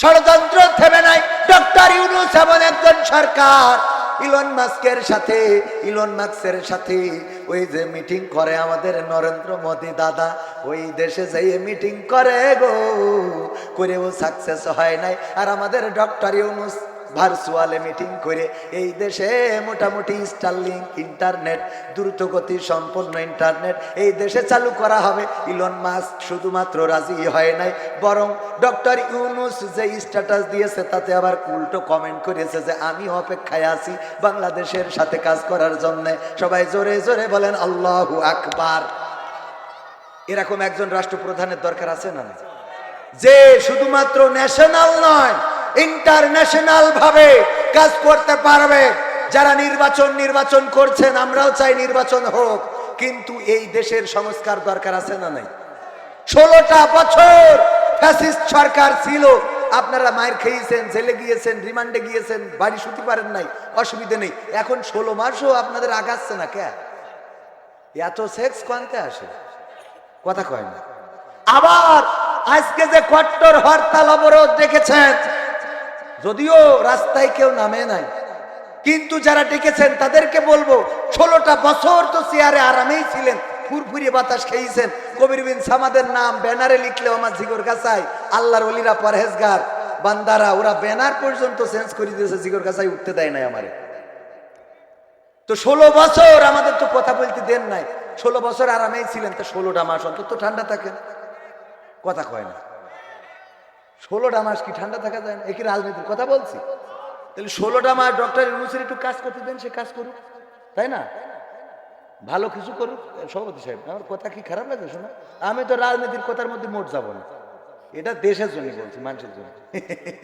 ষড়যন্ত্র থেমে নাই। ডক্টর ইউনুস এমন একজন সরকার। ইলন মাস্কের সাথে, ইলন মাস্কের সাথে ওই যে মিটিং করে আমাদের নরেন্দ্র মোদী দাদা, ওই দেশে যেয়ে মিটিং করে গো। করেও সাকসেস হয় নাই। আর আমাদের ডক্টর ইউনুস ভার্চুয়ালে মিটিং করে এই দেশে মোটামুটি স্টারলিং ইন্টারনেট দ্রুতগতি সম্পন্ন ইন্টারনেট এই দেশে চালু করা হবে। ইলন মাস্ক শুধুমাত্র রাজি হয় নাই, বরং ডক্টর ইউনুস যে স্ট্যাটাস দিয়েছে তাতে আবার উল্টো কমেন্ট করেছে যে আমি অপেক্ষায় আছি বাংলাদেশের সাথে কাজ করার জন্য। সবাই জোরে জোরে বলেন, আল্লাহু আকবার। এরকম একজন রাষ্ট্রপ্রধানের দরকার আছে না যে শুধুমাত্র ন্যাশনাল নয় ইন্টারন্যাশনাল ভাবে কাজ করতে পারবে। যারা নির্বাচন নির্বাচন করছেন, আমরাও চাই নির্বাচন হোক। কিন্তু এই দেশের সংস্কার দরকার আছে না নাই? ষোলোটা বছর ফ্যাসিস্ট সরকার ছিল। আপনারা মায়ের খেয়েছেন, জেলে গিয়েছেন, রিমান্ডে গিয়েছেন, বাড়ি শুতে পারেন নাই, অসুবিধে নেই। এখন ষোলো মাসও আপনাদের আগাচ্ছে না কে? এত সেক্স কনতে আসে? কথা কয় না। আবার আজকে যে কট্টর হরতাল অবরোধ দেখেছেন যদিও রাস্তায় কেউ নামে নাই, কিন্তু যারা ডেকেছেন তাদেরকে বলব, ষোলোটা বছর তো চেয়ারে আরামেই ছিলেন ফুরফুরিয়ে বাতাস খেয়েছেন। কবির বিন সামাদের নাম ব্যানারে লিখলেও আমার জিগর গাছায় আল্লাহর অলিরা পরহেজগার। বান্দারা, ওরা ব্যানার পর্যন্ত চেঞ্জ করে দিয়েছে, জিগর গাছায় উঠতে দেয় নাই আমারে। তো ষোলো বছর আমাদের তো কথা বলতে দেন নাই, ষোলো বছর আরামেই ছিলেন, তো ষোলোটা মাস অন্তত ঠান্ডা থাকেন কথা কয় না। ষোলোটা মাস কি ঠান্ডা থাকা যায় না? একই রাজনীতির কথা বলছি? তাহলে ষোলোটা মাস ডক্টর ইউনুসের একটু কাজ করতে দেন, সে কাজ করুক। তাই না? ভালো কিছু করুক সভাপতি সাহেব, আমার কথা কি খারাপ লাগে শোনা? আমি তো রাজনীতির কথার মধ্যে মোট যাব না। এটা দেশের জন্য বলছি, মানুষের জন্য।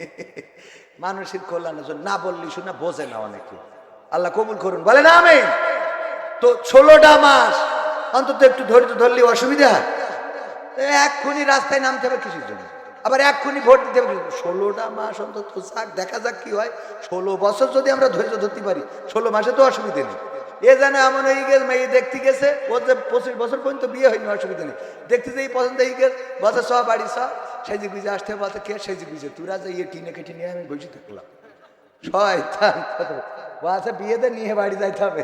মানুষের কল্যাণের জন্য। না বললি শোনা বোঝে না অনেকে। আল্লাহ কবুল করুন বলে না আমি তো ষোলোটা মাস, অন্তত একটু ধৈর্য ধরলে অসুবিধা। এক্ষুনি রাস্তায় নামতে হবে কিছুর জন্য? আবার এক্ষুনি ভোট দিতে হবে। ষোলোটা মাস অন্তত যাক, দেখা যাক কি হয়। ষোলো বছর যদি আমরা ধৈর্য ধরতে পারি, ষোলো মাসে তো অসুবিধে নেই। এ জানে এমন হয়ে গেছে মেয়ে দেখতে গেছে, ও যে পঁচিশ বছর পর্যন্ত বিয়ে হয়নি, অসুবিধা নেই। দেখতে যেই পছন্দ হয়ে গেছে বসে সব বাড়ি সব সেজে গুজে আসতে বলতে কে সেজে গুজে তোরা যে ইয়ে টিনে কেটে নিয়ে আমি বসে থাকলাম। শয়তান বাসে বিয়েতে নিয়ে বাড়ি যাইতে হবে।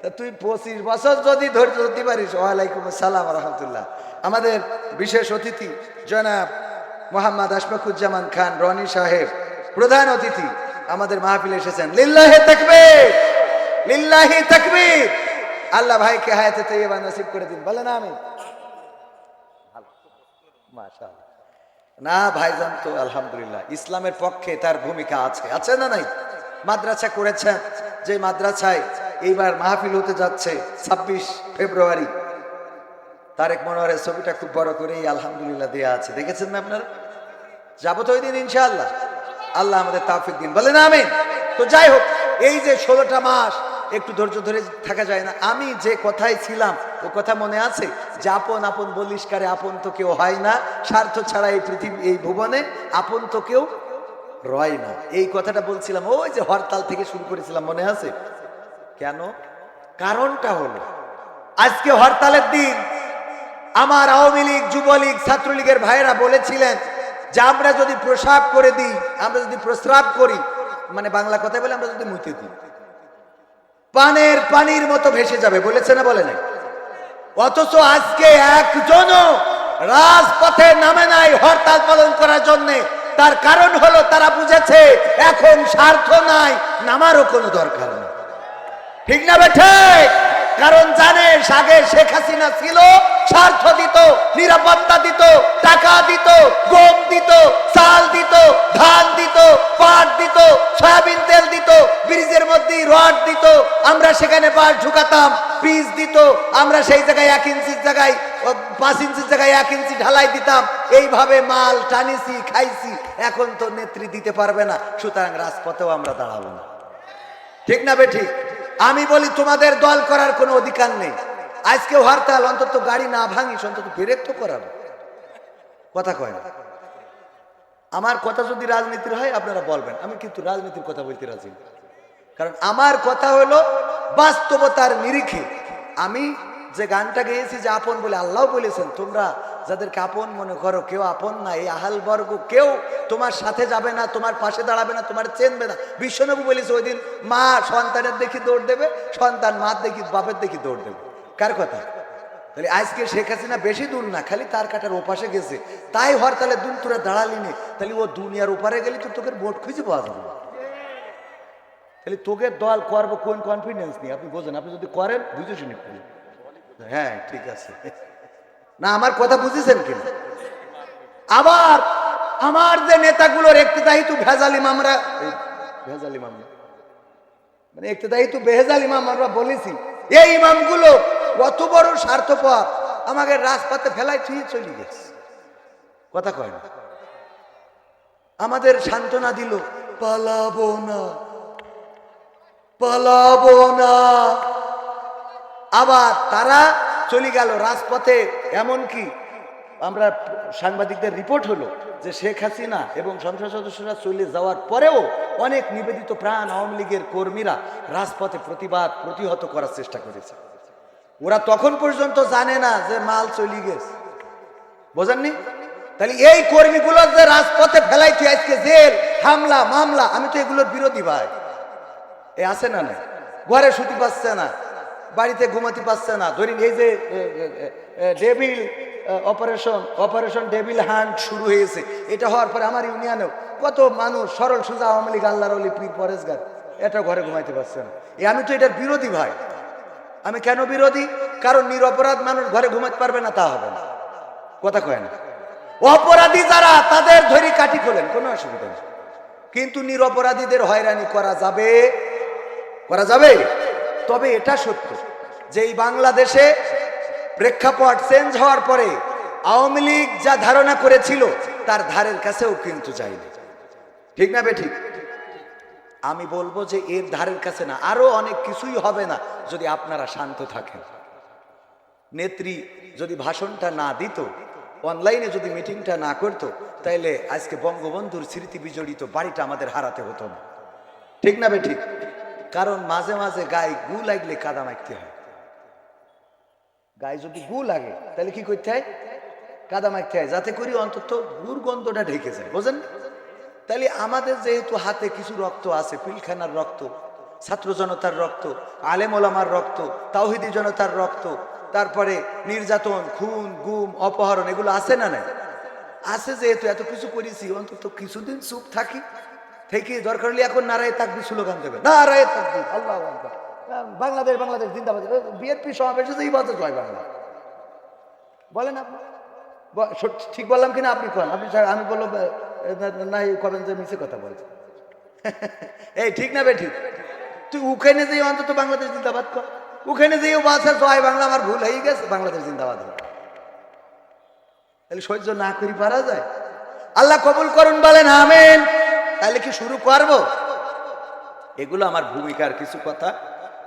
তা তুই পঁচিশ বছর যদি ধৈর্য ধরতে পারিস, ওয়ালাইকুম আসসালাম, রহমতুল্লাহ। আমাদের বিশেষ অতিথি, জনাব মোহাম্মদ আশফাকুজ্জামান খান, রনি সাহেব, প্রধান অতিথি আমাদের মাহফিলে এসেছেন। লিল্লাহে তাকবীর! লিল্লাহি তাকবীর! আল্লাহ ভাইকে হায়াতে তৈবা নসিব করে দিন। বলেন আমি না ভাইজান তো আলহামদুলিল্লাহ, ইসলামের পক্ষে তার ভূমিকা আছে। আছে না নাই? মাদ্রাসা করেছেন। যে মাদ্রাসায় এইবার মাহফিল হতে যাচ্ছে ছাব্বিশ ফেব্রুয়ারি। তারেক মনোয়ারের ছবিটা খুব বড় করেই আলহামদুলিল্লাহ দেয়া আছে। দেখেছেন না আপনারা? যাব তো ওই দিন ইনশাআল্লাহ। আল্লাহ আমাদের তাফিক দিন। বলেন আমিন। তো যাই হোক, এই যে ষোলোটা মাস, একটু ধৈর্য ধরে থাকা যায় না। আমি যে কথায় ছিলাম, ও কথা মনে আছে? যে আপন আপন বলিষ্কারে আপন তো কেউ হয় না। স্বার্থ ছাড়া এই পৃথিবী, এই ভুবনে আপন তো কেউ রয় না। এই কথাটা বলছিলাম, ওই যে হরতাল থেকে শুরু করেছিলাম, মনে আছে? কেন? কারণটা হলো, আজকে হরতালের দিন আমার আওয়ামী লীগ, যুবলীগ, ছাত্রলীগের ভাইয়েরা বলেছিলেন যে আমরা যদি প্রসাব করে দিই, আমরা যদি প্রস্রাব করি মানে বাংলা কথায় বলে আমরা যদি মুতে দিই, পানের পানির মতো ভেসে যাবে, বলেছে না বলে নাই? অথচ আজকে একজনও রাজপথে নামে নাই হরতাল পালন করার জন্য। তার কারণ হলো তারা বুঝেছে, এখন স্বার্থ নাই, নামারও কোনো দরকার নেই। ঠিক না বেঠে কারণ জানে আগে শেখ হাসিনা ছিল, স্বার্থ দিত, নিরাপত্তা দিত, টাকা দিত, গম দিত, চাল দিত, ধান দিত, পাট দিত, সয়াবিন তেল দিত, ব্রিজের মধ্যে রড দিত, আমরা সেখানে পাট ঢুকাতাম পিস দিত, আমরা সেই জায়গায় এক ইঞ্চির জায়গায় পাঁচ ইঞ্চির জায়গায় এক ইঞ্চি ঢালাই দিতাম, এইভাবে মাল টানিছি, খাইছি, এখন তো নেত্রী দিতে পারবে না, সুতরাং রাজপথেও আমরা দাঁড়াবো না। ঠিক না বে ঠিক? আমি বলি, তোমাদের দল করার কোনো অধিকার নেই। আজকে হরতাল, অন্তত গাড়ি না ভাঙিস, অন্তত ব্রেক তো করাবো। কথা কয় না। আমার কথা যদি রাজনীতির হয়, আপনারা বলবেন। আমি কিন্তু রাজনীতির কথা বলতে রাজি কারণ আমার কথা হলো, বাস্তবতার নিরিখে। আমি যে গানটা গেয়েছি যে আপন বলে আল্লাহ বলেছেন, তোমরা যাদেরকে আপন মনে করো, কেউ আপন না, এই আহাল বর্গ কেউ তোমার সাথে যাবে না, তোমার পাশে দাঁড়াবে না, তোমার চেনবে না। বিশ্বনবু বলেছে ওই দিন, মা সন্তানের দেখি দৌড় দেবে, সন্তান মা দেখি, বাপের দেখি দৌড় দেবে। কার কথা? তাহলে আজকে শেখ হাসিনা বেশি দূর না, খালি তার কাটার ওপাশে গেছে। তাই হরতালে দুন তোরা দাঁড়ালি নে, তাহলে ও দুনিয়ার ওপারে গেলে তো তোকে ভোট খুঁজে পাওয়া যাবে তাহলে তোকে দল করব কোন কনফিডেন্স নেই আপনি বোঝেন, আপনি যদি করেন, বুঝে শুনে। হ্যাঁ ঠিক আছে। না, আমার কথা বুঝেছেন কিনা আবার আমার যে নেতাগুলোর একটিদায়ী তো ভেজাল ইমামরা, এই ভেজাল ইমাম মানে একটিদায়ী তো বেহেজাল ইমাম আমরা বলেছি, এই ইমামগুলো কত বড় স্বার্থপর, আমাকে রাজপথে ফেলায় ঠিক চলে গেছে। কথা কয় না। আমাদের সান্ত্বনা দিল, পালাবো না পালাবো না। আবার তারা চলে গেল রাজপথে এমন কি আমরা সাংবাদিকদের রিপোর্ট হলো যে শেখ হাসিনা এবং সংসদ সদস্যরা চলে যাওয়ার পরেও অনেক নিবেদিত প্রাণ আওয়ামী লীগের কর্মীরা রাজপথে প্রতিবাদ প্রতিহত করার চেষ্টা করেছে। ওরা তখন পর্যন্ত জানে না যে মাল চলে গেছে। বোঝেননি? তাহলে এই কর্মীগুলো যে রাজপথে ফেলাইছে, আজকে জেল, হামলা, মামলা, আমি তো এগুলোর বিরোধী ভাই। এ আছে না ঘরে শুতে পাচ্ছে না। বাড়িতে ঘুমাতে পারছে না। ধরিন এই যে devil operation operation devil hunt শুরু হয়েছে। এটা হওয়ার পরে আমার ইউনিয়নেও কত মানুষ সরল সুজা আওয়ামী লীগ, আল্লাহর অলি, পীর, পরেশগার, এটা ঘরে ঘুমাইতে পারছে না। এ, আমি তো এটার বিরোধী ভাই। আমি কেন বিরোধী? কারণ নিরপরাধ মানুষ ঘরে ঘুমাতে পারবে না, তা হবে না। কথা কয় না। অপরাধী যারা, তাদের ধরি কাটি খোলেন, কোনো অসুবিধা নেই। কিন্তু নিরপরাধীদের হয়রানি করা যাবে? করা যাবে? তবে এটা সত্য। যে এই বাংলাদেশে প্রেক্ষাপট চেঞ্জ হওয়ার পরে আওয়ামী লীগ যা ধারণা করেছিল, তার ধারের কাছেও কিন্তু যায়নি। ঠিক না বে ঠিক আমি বলব যে এর ধারের কাছে না, আরও অনেক কিছুই হবে না যদি আপনারা শান্ত থাকেন। নেত্রী যদি ভাষণটা না দিত, অনলাইনে যদি মিটিংটা না করতো, তাইলে আজকে বঙ্গবন্ধুর স্মৃতি বিজড়িত বাড়িটা আমাদের হারাতে হতো না। ঠিক না বে ঠিক কারণ মাঝে মাঝে গায়ে গু লাগলে কাদা মাখতে হয়। গায়ে যদি গু লাগে, তাহলে কি করতে হয়? কাদা মাখতে হয়। যাতে করি অন্তত গুর গন্ধটা ঢেকে যায়, বোঝেন? তাহলে আমাদের যেহেতু হাতে কিছু রক্ত আছে, পিলখানার রক্ত, ছাত্র জনতার রক্ত, আলেম ওলামার রক্ত, তাওহিদি জনতার রক্ত, তারপরে নির্যাতন, খুন, গুম, অপহরণ, এগুলো আছে না নাই? আছে যেহেতু, এত কিছু করেছি, অন্তত কিছুদিন চুপ থাকি, থেকে দরকার হলে এখন নারায় তাকবি স্লোগান দেবে। নারায় তাকবি আল্লাহ আকবার। বাংলাদেশ বাংলাদেশ জিন্দাবাদ। বিএনপি সমাবেশে এই বছর জয় বাংলা। বলেন আপনি। ঠিক বললাম কিনা আপনি কোন? আপনি আমি বলল আহ, না- না এই কবেন যে মিছে কথা বলছে এই ঠিক না বে ঠিক? তুই ওখানে যেয়ে অন্তত বাংলাদেশ জিন্দাবাদ কর। ওখানে যেয়েও বাসা জয় বাংলা আমার ভুল হয়ে গেছে বাংলাদেশ জিন্দাবাদ তাহলে সহ্য না করি পারা যায়। আল্লাহ কবুল করুন বলেন আমেন। তাহলে কি শুরু করব? এগুলো আমার ভূমিকার কিছু কথা।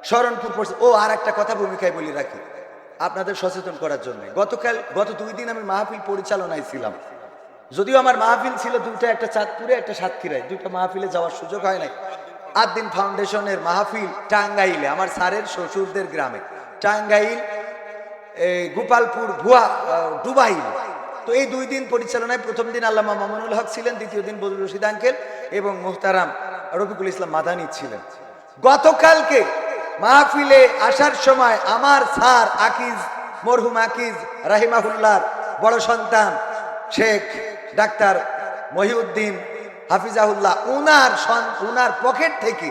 স্মরণপুর পড়ছে। ও, আর একটা কথা ভূমিকায় বলি রাখি। আপনাদের সচেতন করার জন্য। গতকাল, গত দুই দিন আমি মাহফিল পরিচালনায় ছিলাম। যদিও আমার মাহফিল ছিল দুইটা, একটা চাঁদপুরে, একটা সাতক্ষীরায়। দুইটা মাহফিলে যাওয়ার সুযোগ হয় নাই। আদিন ফাউন্ডেশনের মাহফিল টাঙ্গাইলে, আমার স্যারের শ্বশুরদের গ্রামে। টাঙ্গাইল গোপালপুর, ভুয়া ডুবাইল তো এই দুই দিন পরিচালনায় প্রথম দিন আল্লামা মামুনুল হক ছিলেন, দ্বিতীয় দিন বদরুল রশিদ আঙ্কেল এবং মুহতারাম রফিকুল ইসলাম মাদানি ছিলেন। গতকালকে মাহফিলে আসার সময় আমার স্যার আকিজ, মরহুম আকিজ রাহিমাহুল্লার বড় সন্তান, শেখ ডাক্তার মহিউদ্দিন হাফিজাহুল্লাহ, উনার উনার পকেট থেকে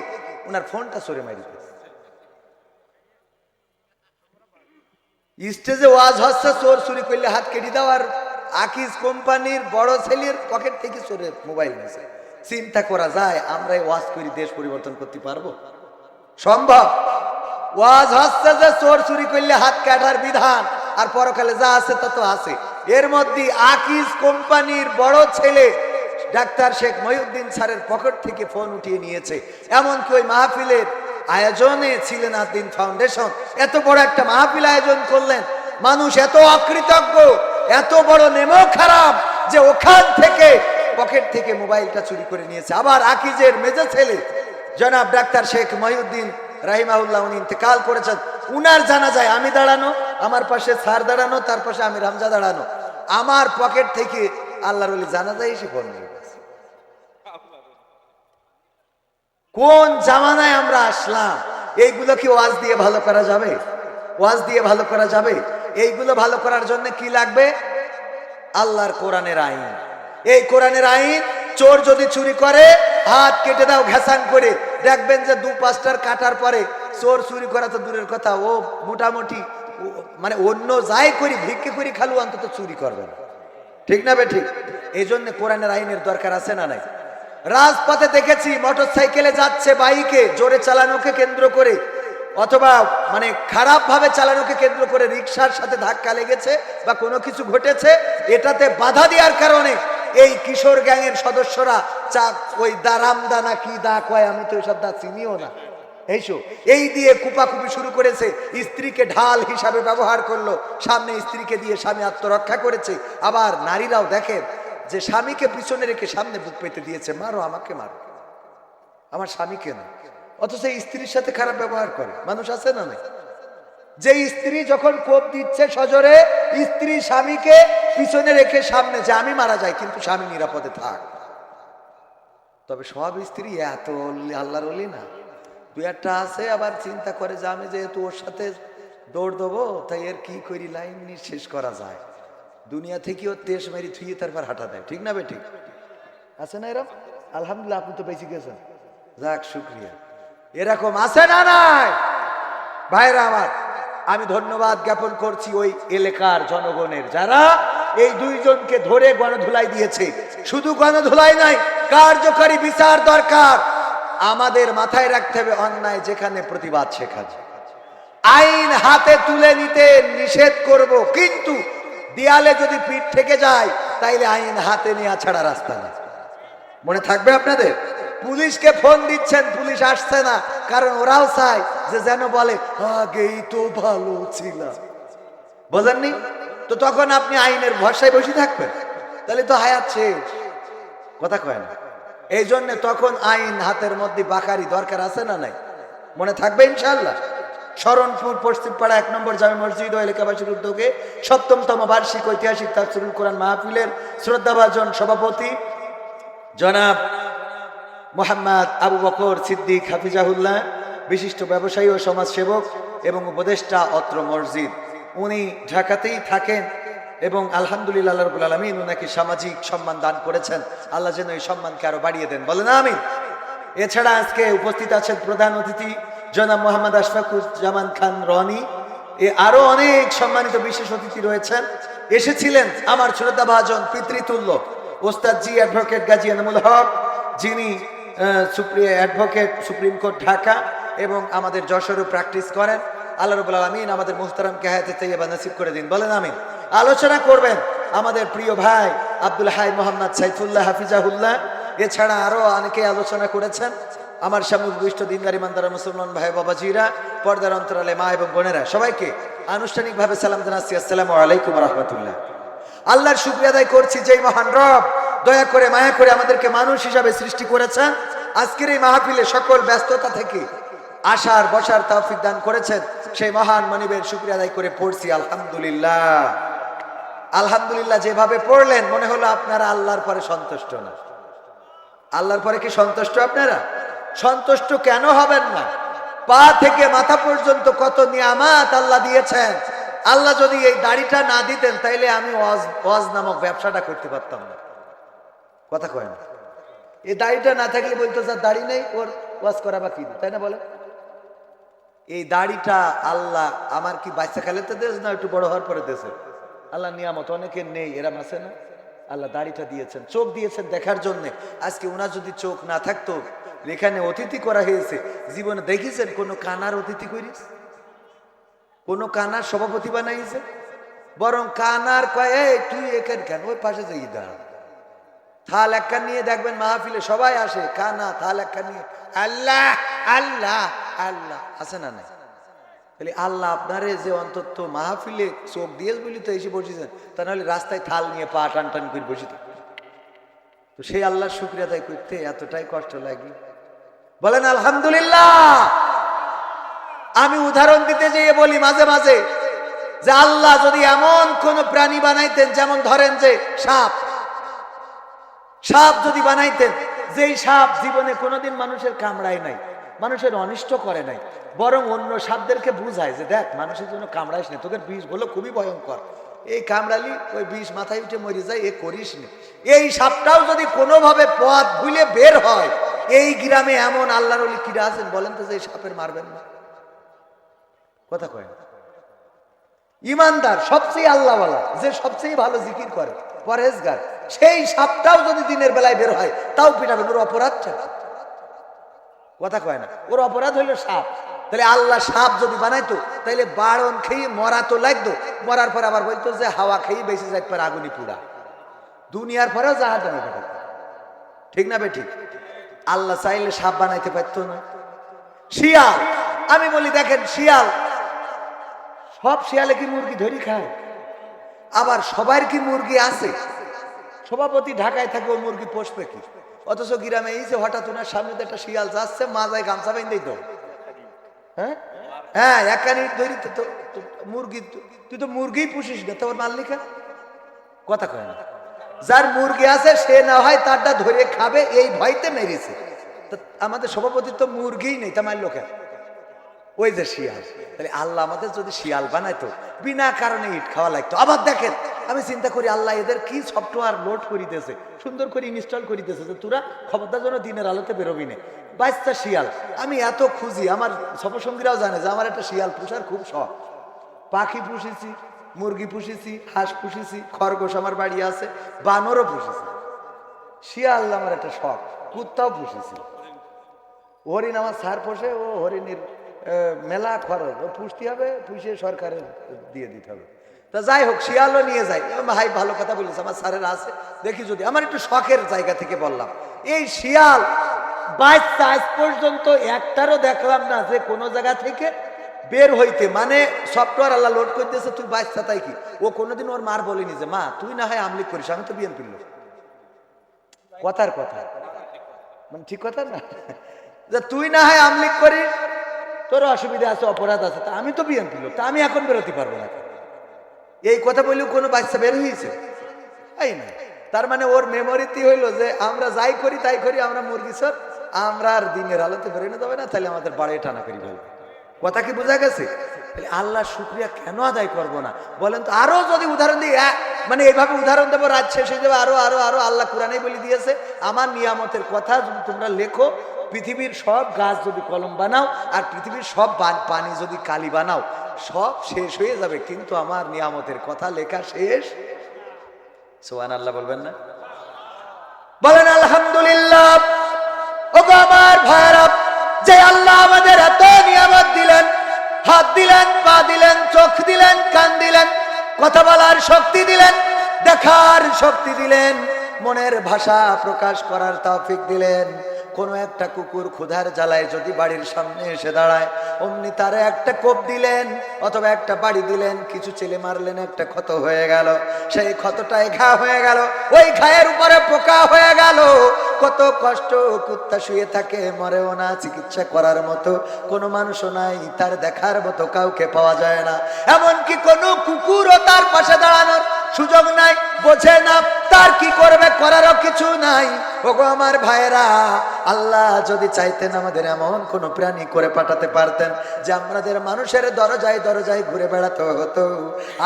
উনার ফোনটা সরে মারি স্টেজে ওয়াজ হচ্ছে, চোর চুরি করলে হাত কেটে দেওয়ার আকিজ কোম্পানির বড় ছেলের পকেট থেকে চোরে মোবাইল নিয়েছে চিন্তা করা যায় আমরা ওয়াজ করি, দেশ পরিবর্তন করতে পারব? সম্ভব? ওয়াজ হচ্ছে যে চোর চুরি করলে হাত কাটার বিধান, আর পরকালে যা আছে তা তো আছে। এর মধ্যে আকিজ কোম্পানির বড় ছেলে, ডাক্তার শেখ মহিউদ্দিন স্যারের পকেট থেকে ফোন উঠিয়ে নিয়েছে। এমনকি ওই মাহফিলের আয়োজনে ছিলেন আদিন ফাউন্ডেশন। এত বড় একটা মাহফিল আয়োজন করলেন। মানুষ এত অকৃতজ্ঞ, এত বড় নেমো খারাপ যে ওখান থেকে পকেট থেকে মোবাইলটা চুরি করে নিয়েছে। আবার আকিজের মেজে ছেলে, জনাব ডাক্তার শেখ মহিউদ্দিন রাহিমাউল্লাহ উনি ইন্তেকাল করেছেন। উনার জানা যায় আমি দাঁড়ানো, আমার পাশে স্যার দাঁড়ানো, তার পাশে আমি রামজা দাঁড়ানো। আমার পকেট থেকে আল্লাহর ওলি জানা যায় এসে ফোন কোন জামানায় আমরা আসলাম? এইগুলো কি ওয়াজ দিয়ে ভালো করা যাবে? ওয়াজ দিয়ে ভালো করা যাবে? এইগুলো ভালো করার জন্য কি লাগবে? আল্লাহর কোরআনের আইন। এই কোরআনের আইন চোর যদি চুরি করে হাত কেটে দাও ঘেসাং করে। দেখবেন যে দু পাঁচটার কাটার পরে চোর চুরি করা তো দূরের কথা। ও মোটামুটি মানে অন্য যাই করি, ভিক্ষে করি, খালু অন্তত চুরি করবে না। ঠিক না বে ঠিক? এই জন্য কোরআনের আইনের দরকার আছে না নাই? রাজপথে দেখেছি মোটর সাইকেলে যাচ্ছে বাইকে, জোরে চালানোকে কেন্দ্র করে। অথবা মানে খারাপ ভাবে চালানোকে কেন্দ্র করে রিক্সার সাথে ধাক্কা লেগেছে বা কোনো কিছু ঘটেছে, এটাতে বাধা দেওয়ার কারণে এই কিশোর গ্যাংয়ের সদস্যরা চা, ওই দারাম দানা কি দা কয়, আমি তো এসব দা চিনিও না। এইসো, এই দিয়ে কুপাকুপি শুরু করেছে, স্ত্রীকে ঢাল হিসাবে ব্যবহার করল, সামনে স্ত্রীকে দিয়ে স্বামী আত্মরক্ষা করেছে, আবার নারীরাও দেখেন যে স্বামীকে পিছনে রেখে সামনে বুক পেতে দিয়েছে, মারো, আমাকে মারো। আমার স্বামীকে না অথচ স্ত্রীর সাথে খারাপ ব্যবহার করে, মানুষ আছে না নাই? যে স্ত্রী যখন কোপ দিচ্ছে সজরে, স্ত্রী স্বামীকে পিছনে রেখে সামনে যে আমি মারা যাই, কিন্তু স্বামী নিরাপদে থাক। তবে সব স্ত্রী এত আল্লাহর অলি না। দু একটা আছে, আবার চিন্তা করে যে আমি যেহেতু ওর সাথে দৌড় দেবো, তাই এর কি করি? লাইন শেষ করা যায়। দুনিয়া থেকে ওর তেস মেরি থুয়ে তারপর হাঁটা দেয়। ঠিক না বে ঠিক আছে না এরকম? আলহামদুলিল্লাহ, আপনি তো বেঁচে গেছেন। যাক, শুক্রিয়া। এরকম আছে না নাই? ভাইরা আমার আমি ধন্যবাদ জ্ঞাপন করছি ওই এলাকার জনগণের যারা এই দুইজনকে ধরে গণধুলাই দিয়েছে। শুধু গণধুলাই নাই কার্যকারী বিচার দরকার। আমাদের মাথায় রাখতে হবে অন্যায় যেখানে প্রতিবাদ শেখাচ্ছে আইন হাতে তুলে নিতে নিষেধ করব, কিন্তু দেয়ালে যদি পিঠ থেকে যায়, তাইলে আইন হাতে নেওয়া ছাড়া রাস্তা নেই মনে থাকবে আপনাদের? পুলিশকে ফোন দিচ্ছেন, পুলিশ আসছে না। কারণ ওরাও চায় যে যেন বলে, আগেই তো ভালো ছিল বোঝেননি? তো তখন আপনি আইনের ভরসায় বসে থাকবেন। তাহলে তো হায়াত শেষ। কথা কয় না। এই জন্য তখন আইন হাতের মধ্যে বাকারি দরকার আছে না নাই? মনে থাকবে ইনশাল্লাহ শরণপুর, পশ্চিমপাড়া, এক নম্বর জামে মসজিদ ও এলাকাবাসীর উদ্যোগে সপ্তমতম বার্ষিক ঐতিহাসিক তাফসিরুল কোরআন মাহফিলের শ্রদ্ধাভাজন সভাপতি জনাব মোহাম্মদ আবু বকর সিদ্দিক হাফিজাহুল্লাহ, বিশিষ্ট ব্যবসায়ী ও সমাজসেবক এবং উপদেষ্টা অত্র মসজিদ। উনি ঢাকাতেই থাকেন এবং আলহামদুলিল্লাহ রবুল আলমিন উনাকে সামাজিক সম্মান দান করেছেন। আল্লাহ যেন এই সম্মানকে আরও বাড়িয়ে দেন। বলেন আমি এছাড়া আজকে উপস্থিত আছেন প্রধান অতিথি জনাব মোহাম্মদ আশফাকুজ্জামান খান রনি। এ আরও অনেক সম্মানিত বিশেষ অতিথি রয়েছেন। এসেছিলেন আমার শ্রদ্ধা ভাজন পিতৃতুল্য, ওস্তাদ জি অ্যাডভোকেট গাজী এনামুল হক, যিনি supreme advocate, supreme court Dhaka এবং আমাদের যশোরও প্র্যাকটিস করেন। আল্লাহ রবুল আলমিন আমাদের মোহতারামকে হায়াতে তৈবা নসিব করে দিন। বলেন আমিন। আলোচনা করবেন আমাদের প্রিয় ভাই আব্দুল হাই মোহাম্মদ সাইফুল্লাহ হাফিজাহুল্লাহ। এছাড়া আরও অনেকে আলোচনা করেছেন। আমার সামনে উপবিষ্ট দিনদারি মান্দারা মুসলমান ভাই বাবা বাবাজিরা, পর্দার অন্তরালে মা এবং বোনেরা, সবাইকে আনুষ্ঠানিকভাবে সালাম জানাচ্ছি। আসসালামু আলাইকুম রহমতুল্লাহ। আল্লাহর শুক্রিয়া আদায় করছি যেই মহান রব দয়া করে, মায়া করে আমাদেরকে মানুষ হিসাবে সৃষ্টি করেছেন আজকের এই মাহফিলে সকল ব্যস্ততা থেকে আসার, বসার তৌফিক দান করেছেন সেই মহান মনিবের শুক্রিয়া আদায় করে পড়ছি, আলহামদুলিল্লাহ। আলহামদুলিল্লাহ, যেভাবে পড়লেন, মনে হলো আপনারা আল্লাহর পরে সন্তুষ্ট না। আল্লাহর পরে কি সন্তুষ্ট আপনারা? সন্তুষ্ট কেন হবেন না? পা থেকে মাথা পর্যন্ত কত নিয়ামাত আল্লাহ দিয়েছেন। আল্লাহ যদি এই দাড়িটা না দিতেন, তাইলে আমি ওয়াজ নামক ব্যবসাটা করতে পারতাম না। কথা কয় না। এই দাড়িটা না থাকলে বলতো স্যার দাড়ি নেই, ওর ওয়াজ করা বা কি তাই না বলে? এই দাড়িটা আল্লাহ আমার কি বাচ্চা খেলাতে দেশ না একটু বড় হওয়ার পরে দেশে? আল্লাহ নিয়ামত অনেকের নেই, এরম আছে না? আল্লাহ দাড়িটা দিয়েছেন, চোখ দিয়েছেন দেখার জন্য। আজকে ওনার যদি চোখ না থাকতো, এখানে অতিথি করা হয়েছে। জীবনে দেখেছেন কোনো কানার অতিথি করিস কোনো কানার সভাপতি বানাইছে? বরং কানার কয় তুই এখান কেন ওই পাশে যাই দাঁড়া। থাল একটা নিয়ে দেখবেন মাহফিলে সবাই আসে। কানা থাল একটা নিয়ে, আল্লাহ আল্লাহ আল্লাহ। আছে না নাই? তাহলে আল্লাহ, আপনারে যে অন্তত মাহফিলে চোখ দিয়ে বলি তো এসে বসেছেন, তা নাহলে রাস্তায় থাল নিয়ে পা টান টান করে বসে তো সেই আল্লাহর শুক্রিয়া তাই করতে এতটাই কষ্ট লাগে। বলেন, আলহামদুলিল্লাহ। আমি উদাহরণ দিতে যেয়ে বলি মাঝে মাঝে যে আল্লাহ যদি এমন কোন প্রাণী বানাইতেন, যেমন ধরেন যে সাপ সাপ যদি বানাইতেন, যেই সাপ জীবনে কোনোদিন মানুষের কামড়ায় নাই, মানুষের অনিষ্ট করে নাই, বরং অন্য সাপদেরকে বুঝায় যে দেখ, মানুষের জন্য কামড়াইস না তোকে বিষ বলো খুবই ভয়ঙ্কর। এই কামড়ালি, ওই বিষ মাথায় উঠে মরে যায়, এ করিস নি। এই সাপটাও যদি কোনোভাবে পথ ভুলে বের হয়, এই গ্রামে এমন আল্লাহর অলি কিরা আছেন বলেন তো যে সাপের মারবেন না। কথা কয় ইমানদার সবচেয়ে আল্লাহওয়ালা, যে সবচেয়ে ভালো জিকির করে। পরেজগার সেই সাপটাও যদি দিনের বেলায় বের হয়, তাও পিটাবেন ওর অপরাধটা কি? কথা কয় না, ওর অপরাধ হইল সাপ। তাহলে আল্লাহ সাপ যদি বানাইতো তাহলে বাড়ন খেয়ে মরা তো লাগতো। মরার পর আবার বলতো যে, হাওয়া খেয়ে বেশি যাক পর আগুনি পুরা দুনিয়ার পরেও জাহাজ জানে ঠিক না বে ঠিক? আল্লাহ চাইলে সাপ বানাইতে পারতো না। শিয়াল, আমি বলি দেখেন, শিয়াল। সব শিয়ালে কি মুরগি ধরি খায়? আবার সবার কি মুরগি আছে? সভাপতি ঢাকায় থাকে, ও মুরগি পোষবে কি? অথচ গ্রামে এই যে হঠাৎ ওনার সামনে দিয়ে একটা শিয়াল যাচ্ছে মাজায় গামছা বেঁধেই তো হ্যাঁ? হ্যাঁ একানি ধরি তো, তো- তো- মুরগি, তুই তো মুরগি পুষিস না, তোর মাল্লিকা কথা কয় না। যার মুরগি আছে, সে না হয় তারটা ধরে খাবে, এই ভয়তে মেরেছে। আমাদের সভাপতি তো মুরগিই নেই, তা মারলো কেন ওই যে শিয়াল। তাহলে আল্লাহ আমাদের যদি শিয়াল বানাইতো, বিনা কারণে ইট খাওয়া লাগতো। আবার দেখেন, আমি চিন্তা করি আল্লাহ এদের কি সফটওয়্যার লোড করিতেছে, সুন্দর করে ইনস্টল করিতেছে যে তোরা খবরদার জন্য দিনের আলোতে বেরোবি না। বাচ্চা শিয়াল, আমি এত খুঁজি, আমার সপসঙ্গীরাও জানে যে আমার একটা শিয়াল পুষার খুব শখ। পাখি পুষেছি, মুরগি পুষেছি, হাঁস পুষেছি, খরগোশ আমার বাড়ি আছে, বানরও পুষেছি। শিয়াল আমার একটা শখ, কুত্তাও পুষেছি। হরিণ আমার সার পোষে, ও হরিণের মেলা খরচ। পুষতে হবে, পুষে সরকারের দিয়ে দিতে হবে। তা যাই হোক, শিয়ালও নিয়ে যাই ভাই, ভালো কথা বলিস আমার স্যারের আছে। দেখি যদি, আমার একটু শখের জায়গা থেকে বললাম। এই শিয়াল বাচ্চা আজ পর্যন্ত একটারও দেখলাম না যে কোনো জায়গা থেকে বের হইতে। মানে সফটওয়্যার আল্লাহ লোড করতেছে তুই বাচ্চা তাই কি? ও কোনোদিন ওর মার বলেনি যে, মা, তুই না হয় আমলিক করিস, আমি তো বিএনপির লোক। কথার কথা। মানে ঠিক কথা না? যে, তুই না হয় আমলিক করিস তোর অসুবিধা আছে, অপরাধ আছে, তা আমি তো বিএনপি লোক, তা আমি এখন বেরোতে পারব না এই কথা বললেও কোনো বাচ্চা বের হয়েছে? তাই না। তার মানে ওর মেমোরিতে হইল যে আমরা যাই করি, তাই করি, আমরা মুরগি সর, আমরা আর দিনের আলোতে বেরোনো যাবে না, তাহলে আমাদের বাড়ি টানা করি ভালো কথা কি বোঝা গেছে? আল্লাহ শুক্রিয়া কেন আদায় করব না? বলেন তো, আরও যদি উদাহরণ দিই মানে এইভাবে উদাহরণ দেবো, রাত শেষ হয়ে যাবে, আরও আরও আরও আল্লাহ কোরআনেই বলে দিয়েছে, আমার নিয়ামতের কথা যদি তোমরা লেখো, পৃথিবীর সব গাছ যদি কলম বানাও, আর পৃথিবীর সব পানি যদি কালি বানাও, সব শেষ হয়ে যাবে, কিন্তু আমার নিয়ামতের কথা লেখা শেষ? সোহান আল্লাহ বলবেন না? বলেন, আলহামদুলিল্লাহ। ও আমার ভাইরা যে আল্লাহ আমাদের এত নিয়ামত দিলেন হাত দিলেন, পা দিলেন, চোখ দিলেন, কান দিলেন, কথা বলার শক্তি দিলেন, দেখার শক্তি দিলেন, মনের ভাষা প্রকাশ করার তৌফিক দিলেন। কোনো একটা কুকুর ক্ষুধার জ্বালায় যদি বাড়ির সামনে এসে দাঁড়ায়, অমনি তারে একটা কোপ দিলেন অথবা একটা বাড়ি দিলেন, কিছু ছেলে মারলেন, একটা ক্ষত হয়ে গেল। সেই ক্ষতটায় ঘা হয়ে গেল, ওই ঘায়ের উপরে পোকা হয়ে গেল। কত কষ্ট, কুত্তা শুয়ে থাকে, মরেও না, চিকিৎসা করার মতো কোনো মানুষও নাই, তার দেখার মতো কাউকে পাওয়া যায় না। এমনকি কোনো কুকুরও তার পাশে দাঁড়ানোর সুযোগ নাই, বোঝে না, তার কি করবে, করারও কিছু নাই। ওগো আমার ভাইয়েরা, আল্লাহ যদি চাইতেন আমাদের এমন কোন প্রাণী করে পাঠাতে পারতেন যে আমাদের মানুষের দরজায় দরজায় ঘুরে বেড়াতে হতো।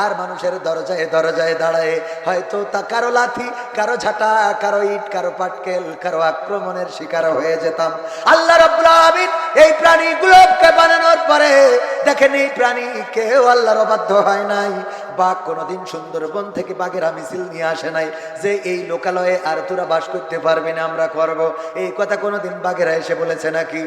আর মানুষের দরজায় দরজায় দাঁড়ায় হয়তো তা কারও লাথি, কারও ঝাঁটা, কারও ইট, কারও পাটকেল, কারও আক্রমণের শিকার হয়ে যেতাম। আল্লাহ রব্বুল আলামিন এই প্রাণীগুলোকে বানানোর পরে দেখেন এই প্রাণী কেউ আল্লাহর অবাধ্য হয় নাই। বাঘ কোনোদিন সুন্দরবন থেকে বাঘেরা মিছিল নিয়ে আসে নাই। যে এই লোকালয়ে আর তোরা বাস করতে পারবি না, আমরা করব। এই কথা কোনোদিন বাঘেরা এসে বলেছে নাকি?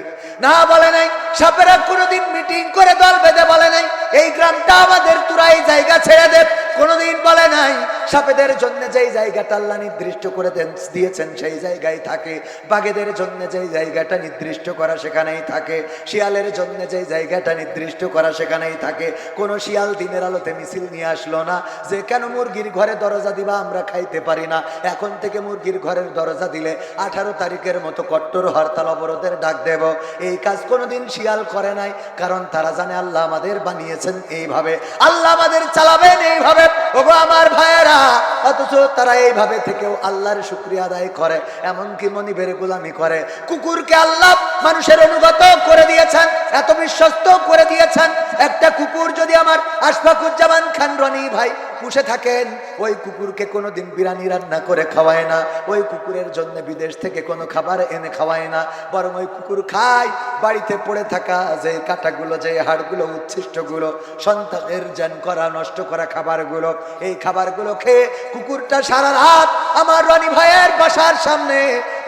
না বলে নাই। সাপেরা কোনোদিন মিটিং করে দল বেঁধে বলে নাই। এই গ্রামটা আমাদের তোরা এই জায়গা ছেড়ে দে। কোনোদিন বলে নাই। সাপেদের জন্য যেই জায়গাটা আল্লাহ নির্দিষ্ট করে দেন, দিয়েছেন, সেই জায়গায় থাকে। বাঘেদের জন্য যেই জায়গাটা নির্দিষ্ট করা সেখানেই থাকে। শিয়ালের জন্য যেই জায়গাটা নির্দিষ্ট করা সেখানেই থাকে। কোনো শিয়াল দিনের আলোতে মিছিল নিয়ে আসলো না যে, কেন মুরগির ঘরে দরজা দিবা? আমরা খাইতে পারি না। এখন থেকে মুরগির ঘরের দরজা দিলে আঠারো তারিখের মতো কট্টর হরতাল অবরোধের ডাক দেব। এই কাজ কোনোদিন শিয়াল করে নাই, কারণ তারা জানে আল্লাহ আমাদের বানিয়েছে দিয়েছেন এইভাবে। আল্লাহ আমাদের চালাবেন এইভাবে। ওগো আমার ভাইয়েরা, অথচ তারা এইভাবে থেকেও আল্লাহর শুক্রিয়া আদায় করে, এমনকি মনিবের গোলামি করে। কুকুরকে আল্লাহ মানুষের অনুগত করে দিয়েছেন, এত বিশ্বস্ত করে দিয়েছেন। একটা কুকুর যদি আমার আশফাকুজ্জামান খান রনি ভাই পুষে থাকেন। ওই কুকুরকে কোনোদিন বিরিয়ানি রান্না করে খাওয়ায় না। ওই কুকুরের জন্য বিদেশ থেকে কোনো খাবার এনে খাওয়ায় না। বরং ওই কুকুর খায়। বাড়িতে পড়ে থাকা যে কাঁটাগুলো, যে হাড়গুলো, উচ্ছিষ্টগুলো, সন্তানের জ্যান করা, নষ্ট করা খাবারগুলো, এই খাবারগুলো খেয়ে কুকুরটা সারা রাত আমার রনি ভাইয়ের বাসার সামনে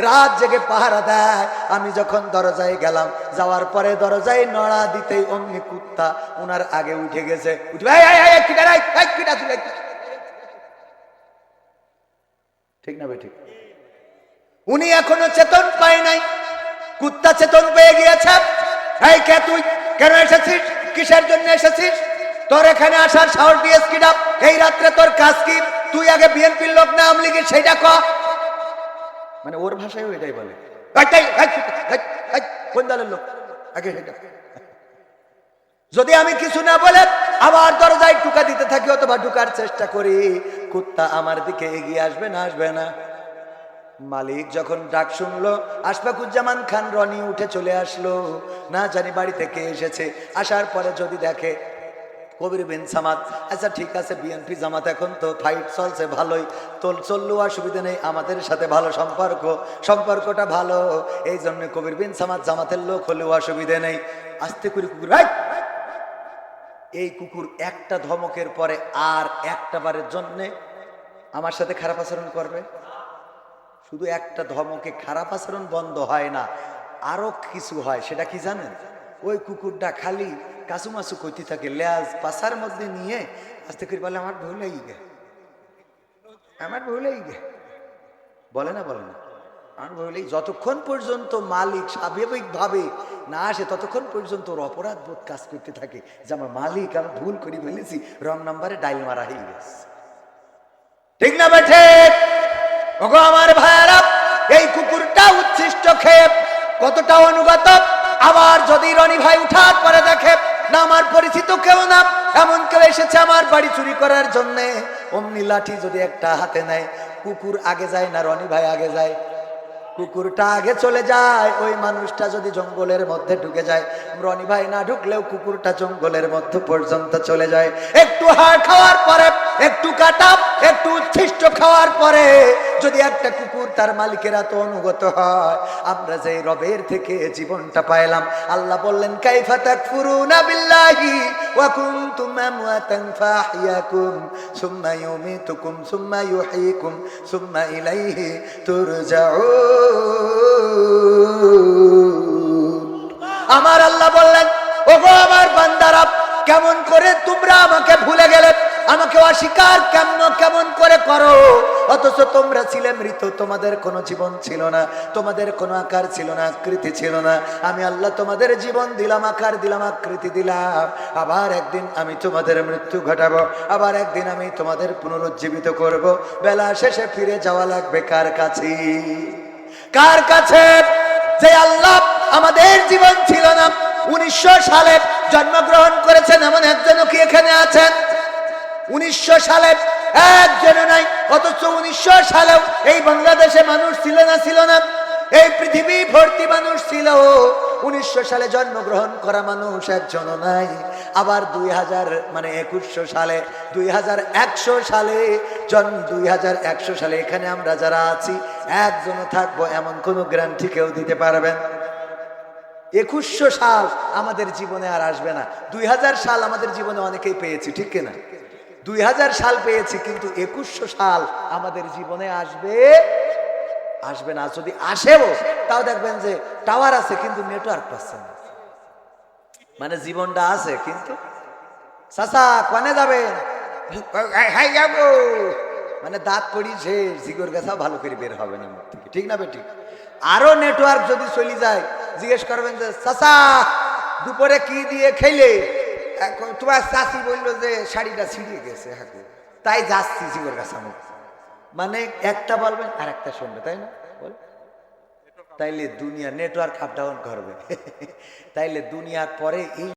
রাত জেগে পাহারা দেয়। আমি যখন দরজায় গেলাম, যাওয়ার পরে দরজায় নড়া দিতেই অমনি কুত্তা ওনার আগে উঠে গেছে। উঠবে ঠিক না ঠিক। উনি এখনও চেতন পায় নাই। কুত্তা চেতন পেয়ে গিয়েছে। তুই? কেন এসেছিস? কিসের জন্য এসেছিস? তোর এখানে আসার সাহস দিয়েছ কিনা? এই রাত্রে তোর কাজ কি? তুই আগে বিএনপির লোক না আমলি কি সেইটা ক। মানে ওর ভাষায় এটাই বলে। কোন দলের লোক? আগে সেটা। যদি আমি কিছু না বলে আবার দরজায় টুকা দিতে থাকি, অথবা ঢুকার চেষ্টা করি, কুত্তা আমার দিকে এগিয়ে আসবে না আসবে না। মালিক যখন ডাক শুনলো, আশফাকুজ্জামান খান রনি উঠে চলে আসলো। না জানি বাড়ি থেকে এসেছে। আসার পরে যদি দেখে কবির বিন সামাদ আচ্ছা ঠিক আছে, বিএনপি জামাত এখন তো ফাইট চলছে, ভালোই। তোল চললেও অসুবিধা নেই, আমাদের সাথে ভালো সম্পর্ক, সম্পর্কটা ভালো। এই জন্য কবির বিন সামাদ জামাতের লোক হলেও অসুবিধে নেই। আস্তে করে কুকুর ভাই এই কুকুর একটা ধমকের পরে আর একটা বারের জন্যে আমার সাথে খারাপ আচরণ করবে? শুধু একটা ধমকে খারাপ আচরণ বন্ধ হয় না, আরও কিছু হয়, সেটা কি জানেন? ওই কুকুরটা খালি কাসুমাসু কইতে থাকে, লেজ পাশার মধ্যে নিয়ে আস্তে করে বলে, আমার ভুলেই গে আমার ভুলেই গে বলে না বলে না। ভুলেই যতক্ষণ পর্যন্ত মালিক স্বাভাবিকভাবে না আসে, ততক্ষণ পর্যন্ত ওর অপরাধ বোধ কাজ করতে থাকে যে আমার মালিক, আমি ভুল করে ফেলেছি, রং নাম্বারে ডাইল মারা হয়ে গেছে। ঠিক না বেঠে ওগো আমার ভাইয়ারা, এই কুকুরটা উচ্ছিষ্ট খেয়ে কতটা অনুগত? আবার যদি রনি ভাই উঠার পরে দেখে, না, আমার পরিচিত কেউ না, এমন কেউ এসেছে আমার বাড়ি চুরি করার জন্যে। অমনি লাঠি যদি একটা হাতে নেয়, কুকুর আগে যায় না, রনি ভাই আগে যায়। কুকুরটা আগে চলে যায়, ওই মানুষটা যদি জঙ্গলের মধ্যে ঢুকে যায় রনি ভাই না ঢুকলেও কুকুরটা জঙ্গলের মধ্যে পর্যন্ত চলে যায়। একটু হাড় খাওয়ার পরে একটু কাটা একটু উচ্ছিষ্ট খাওয়ার পরে যদি একটা কুকুর তার মালিকেরা তো অনুগত হয়, আমরা যে রবের থেকে জীবনটা পাইলাম, আল্লাহ বললেন আমার আল্লাহ বললেন, ওগো আমার বান্দারা, কেমন করে তোমরা আমাকে ভুলে গেলে? আমাকে অস্বীকার কেমন কেমন করে করো? অথচ তোমরা ছিলে মৃত, তোমাদের কোনো জীবন ছিল না, তোমাদের কোনো আকার ছিল না, আকৃতি ছিল না। আমি আল্লাহ তোমাদের জীবন দিলাম, আকার দিলাম, আকৃতি দিলাম। আবার একদিন আমি তোমাদের মৃত্যু ঘটাবো, আবার একদিন আমি তোমাদের পুনরুজ্জীবিত করব। বেলা শেষে ফিরে যাওয়া লাগবে কার কাছে? কার কাছে? যে আল্লাহ আমাদের জীবন ছিল না। উনিশশো সালে জন্মগ্রহণ করেছেন এমন একজনও কি এখানে আছেন? উনিশশো সালে একজনও নাই, অথচ উনিশশো সালেও এই বাংলাদেশে মানুষ ছিল না ছিল না। এই পৃথিবী ভর্তি মানুষ ছিল। উনিশশো সালে জন্মগ্রহণ করা মানুষ একজনও নাই। আবার দুই হাজার মানে একুশশো সালে, দুই হাজার একশো সালে, জন, দুই হাজার একশো সালে এখানে আমরা যারা আছি, একজনও থাকব এমন কোনো গ্যারান্টি কেউ দিতে পারবেন একুশশো সাল আমাদের জীবনে আর আসবে না। দুই হাজার সাল আমাদের জীবনে অনেকেই পেয়েছি, ঠিক কিনা? দুই হাজার সাল পেয়েছি, কিন্তু একুশশো সাল আমাদের জীবনে আসবে। আসবে না, যদি আসেও, তাও দেখবেন যে টাওয়ার আছে, কিন্তু নেটওয়ার্ক পাচ্ছে না। মানে জীবনটা আছে, কিন্তু চাচা, কনে যাবেন? হাই যাব। মানে দাঁত পড়ি যে জিগর গাছা ভালো করে বের হবে না থেকে। ঠিক না বেটি? আরও নেটওয়ার্ক যদি চলে যায়, জিজ্ঞেস করবেন যে, চাচা, দুপুরে কি দিয়ে খেলে? এখন তোমার চাষি বলল যে শাড়িটা ছিঁড়ে গেছে হাকু তাই যাচ্ছি জীবর কাছে আমার মানে একটা বলবেন আর একটা শুনবে, তাই না? বল। তাইলে দুনিয়া নেটওয়ার্ক আপ ডাউন করবে। তাইলে দুনিয়ার পরে এই